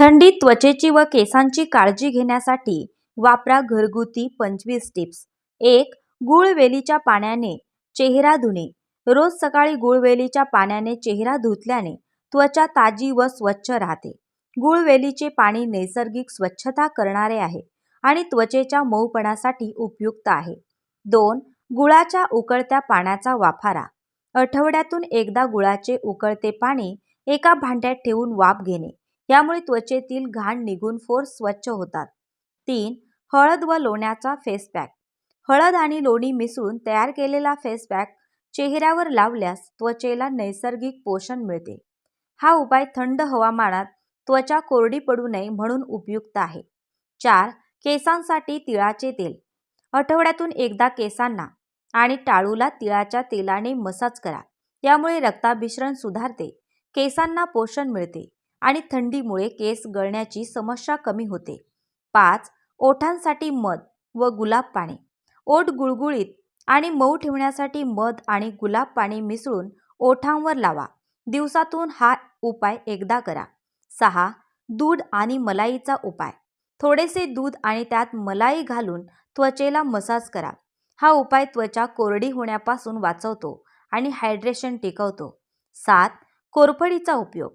थंडीत त्वचेची व केसांची काळजी घेण्यासाठी वापरा घरगुती पंचवीस टिप्स. एक गुळवेलीच्या पाण्याने चेहरा धुणे. रोज सकाळी गुळवेलीच्या पाण्याने चेहरा धुतल्याने त्वचा ताजी व स्वच्छ राहते. गुळवेलीचे पाणी नैसर्गिक स्वच्छता करणारे आहे आणि त्वचेच्या मऊपणासाठी उपयुक्त आहे. दोन गुळाच्या उकळत्या पाण्याचा वाफारा. आठवड्यातून एकदा गुळाचे उकळते पाणी एका भांड्यात ठेवून वाफ घेणे. यामुळे त्वचेतील घाण निघून फोर स्वच्छ होतात. तीन हळद व लोण्याचा फेस पॅक हळद आणि लोणी मिसळून तयार केलेला फेस पॅक चेहऱ्यावर लावल्यास त्वचेला नैसर्गिक पोषण मिळते. हा उपाय थंड हवामानात त्वचा कोरडी पडू नये म्हणून उपयुक्त आहे. चार केसांसाठी तिळाचे तेल. आठवड्यातून एकदा केसांना आणि टाळूला तिळाच्या तेलाने मसाज करा. यामुळे रक्ताभिसरण सुधारते. केसांना पोषण मिळते. आणि थंडीमुळे केस गळण्याची समस्या कमी होते. पाच ओठांसाठी मध व गुलाब पाणी. ओठ गुळगुळीत आणि मऊ ठेवण्यासाठी मध आणि गुलाब पाणी मिसळून ओठांवर लावा. दिवसातून हा उपाय एकदा करा. सहा दूध आणि मलाईचा उपाय. थोडेसे दूध आणि त्यात मलाई घालून त्वचेला मसाज करा. हा उपाय त्वचा कोरडी होण्यापासून वाचवतो आणि हायड्रेशन टिकवतो. सात कोरफडीचा उपयोग.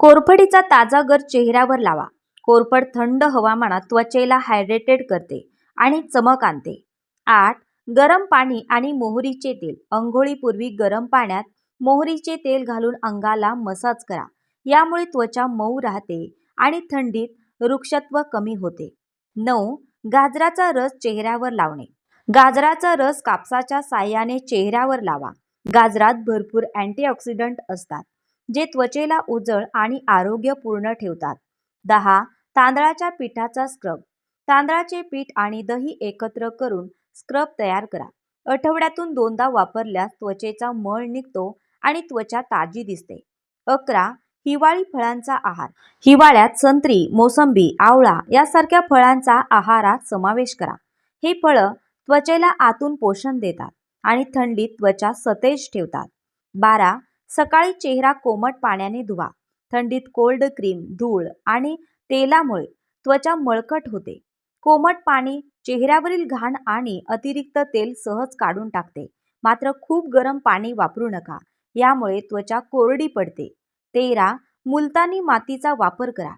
कोरफडीचा ताजा गर चेहऱ्यावर लावा. कोरफड थंड हवामानात त्वचेला हायड्रेटेड करते आणि चमक आणते. आठ गरम पाणी आणि मोहरीचे तेल. अंघोळीपूर्वी गरम पाण्यात मोहरीचे तेल घालून अंगाला मसाज करा. यामुळे त्वचा मऊ राहते आणि थंडीत वृक्षत्व कमी होते. नऊ गाजराचा रस चेहऱ्यावर लावणे. गाजराचा रस कापसाच्या साह्याने चेहऱ्यावर लावा. गाजरात भरपूर अँटीऑक्सिडंट असतात. जे त्वचेला उजळ आणि आरोग्यपूर्ण ठेवतात. दहा तांदळाच्या पिठाचा स्क्रब. तांदळाचे पीठ आणि दही एकत्र करून स्क्रब तयार करा. आठवड्यातून दोनदा वापरल्यास त्वचेचा मळ निघतो आणि त्वचा ताजी दिसते. अकरा हिवाळी फळांचा आहार. हिवाळ्यात संत्री मोसंबी आवळा यासारख्या फळांचा आहारात समावेश करा. हे फळं त्वचेला आतून पोषण देतात आणि थंडीत त्वचा सतेज ठेवतात. बारा सकाळी चेहरा कोमट पाण्याने धुवा. थंडीत कोल्ड क्रीम धूळ आणि तेलामुळे त्वचा मळकट होते. कोमट पाणी चेहऱ्यावरील घाण आणि अतिरिक्त तेल सहज काढून टाकते. मात्र खूप गरम पाणी वापरू नका. यामुळे त्वचा कोरडी पडते. तेरा मुलतानी मातीचा वापर करा.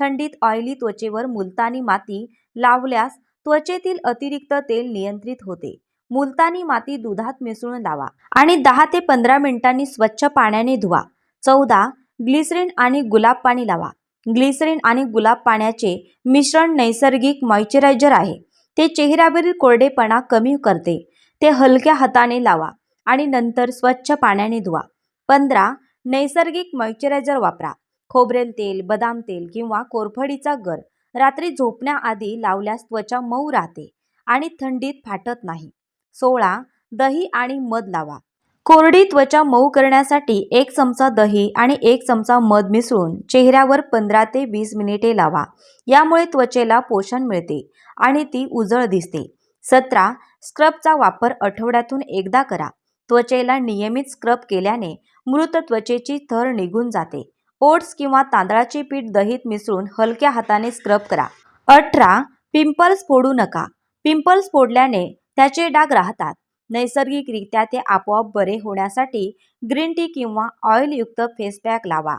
थंडीत ऑइली त्वचेवर मुलतानी माती लावल्यास त्वचेतील अतिरिक्त तेल नियंत्रित होते. मुलतानी माती दुधात मिसळून लावा आणि दहा ते पंधरा मिनिटांनी स्वच्छ पाण्याने धुवा. चौदा ग्लिसरीन आणि गुलाब पाणी लावा. ग्लिसरीन आणि गुलाब पाण्याचे मिश्रण नैसर्गिक मॉइश्चरायझर आहे. ते चेहऱ्यावरील कोरडेपणा कमी करते. ते हलक्या हाताने लावा आणि नंतर स्वच्छ पाण्याने धुवा. पंधरा नैसर्गिक मॉइश्चरायझर वापरा. खोबरेल तेल बदाम तेल किंवा कोरफडीचा गर रात्री झोपण्याआधी लावल्यास त्वचा मऊ राहते आणि थंडीत फाटत नाही. सोळा दही आणि मध लावा. कोरडी त्वचा मऊ करण्यासाठी एक चमचा दही आणि एक चमचा मध मिसळून चेहऱ्यावर पंधरा ते वीस मिनिटे लावा. यामुळे त्वचेला पोषण मिळते आणि ती उजळ दिसते. सतरा स्क्रबचा वापर आठवड्यातून एकदा करा. त्वचेला नियमित स्क्रब केल्याने मृत त्वचेची थर निघून जाते. ओट्स किंवा तांदळाचे पीठ दहीत मिसळून हलक्या हाताने स्क्रब करा. अठरा पिंपल्स फोडू नका. पिंपल्स फोडल्याने त्याचे डाग राहतात. नैसर्गिकरित्या ते आपोआप बरे होण्यासाठी ग्रीन टी किंवा ऑइलयुक्त फेस पॅक लावा.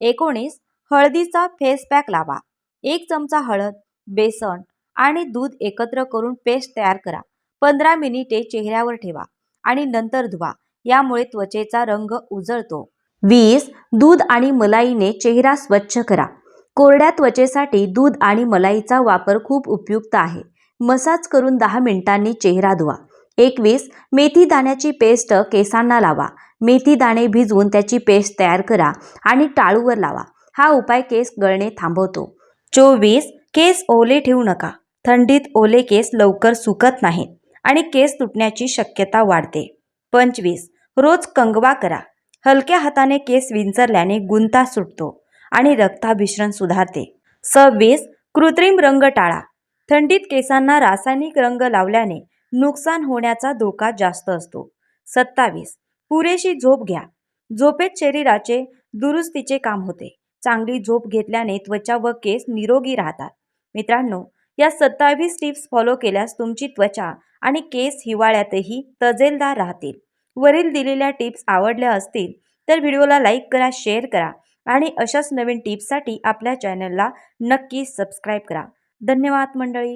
एकोणीस हळदीचा फेस पॅक लावा. एक चमचा हळद बेसन आणि दूध एकत्र करून पेस्ट तयार करा. पंधरा मिनिटे चेहऱ्यावर ठेवा आणि नंतर धुवा. यामुळे त्वचेचा रंग उजळतो. वीस दूध आणि मलाईने चेहरा स्वच्छ करा. कोरड्या त्वचेसाठी दूध आणि मलाईचा वापर खूप उपयुक्त आहे. मसाज करून दहा मिनिटांनी चेहरा धुवा. एकवीस मेथी दाण्याची पेस्ट केसांना लावा. मेथी दाणे भिजवून त्याची पेस्ट तयार करा आणि टाळूवर लावा. हा उपाय केस गळणे थांबवतो. चोवीस केस ओले ठेवू नका. थंडीत ओले केस लवकर सुकत नाहीत आणि केस तुटण्याची शक्यता वाढते. पंचवीस रोज कंगवा करा. हलक्या हाताने केस विंचरल्याने गुंता सुटतो आणि रक्ताभिसरण सुधारते. सव्वीस कृत्रिम रंग टाळा. थंडीत केसांना रासायनिक रंग लावल्याने नुकसान होण्याचा धोका जास्त असतो. सत्तावीस. पुरेशी झोप घ्या. झोपेत शरीराचे दुरुस्तीचे काम होते. चांगली झोप घेतल्याने त्वचा व केस निरोगी राहतात. मित्रांनो या सत्तावीस टिप्स फॉलो केल्यास तुमची त्वचा आणि केस हिवाळ्यातही तजेलदार राहतील. वरील दिलेल्या टिप्स आवडल्या असतील तर व्हिडिओला लाईक करा शेअर करा आणि अशाच नवीन टिप्ससाठी आपल्या चॅनलला नक्की सबस्क्राईब करा. धन्यवाद मंडळी.